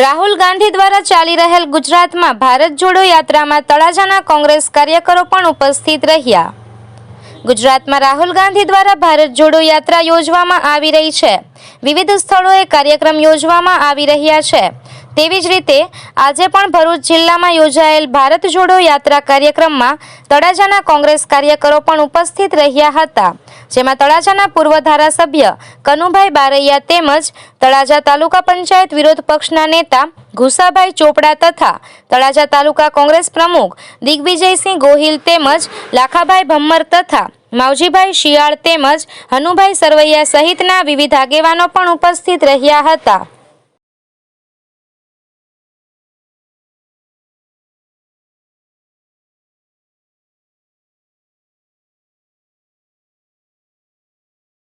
રાહુલ ગાંધી દ્વારા ચાલી રહેલ ગુજરાતમાં ભારત જોડો યાત્રામાં તળાજાના કોંગ્રેસ કાર્યકરો પણ ઉપસ્થિત રહ્યા. ગુજરાતમાં રાહુલ ગાંધી દ્વારા ભારત જોડો યાત્રા યોજવામાં આવી રહી છે. વિવિધ સ્થળોએ કાર્યક્રમ યોજવામાં આવી રહ્યા છે. તેવી જ રીતે, આજે પણ ભરૂચ જિલ્લામાં યોજાયેલ ભારત જોડો યાત્રા કાર્યક્રમમાં તળાજાના કોંગ્રેસ કાર્યકરો પણ ઉપસ્થિત રહ્યા હતા. જેમાં તળાજાના પૂર્વ ધારાસભ્ય કનુભાઈ બારૈયા તેમજ તળાજા તાલુકા પંચાયત વિરોધ પક્ષના નેતા ઘુસાભાઈ ચોપડા તથા તળાજા તાલુકા કોંગ્રેસ પ્રમુખ દિગ્વિજયસિંહ ગોહિલ તેમજ લાખાભાઈ ભમ્મર તથા માવજીભાઈ શિયાળ તેમજ હનુભાઈ સરવૈયા સહિતના વિવિધ આગેવાનો પણ ઉપસ્થિત રહ્યા હતા.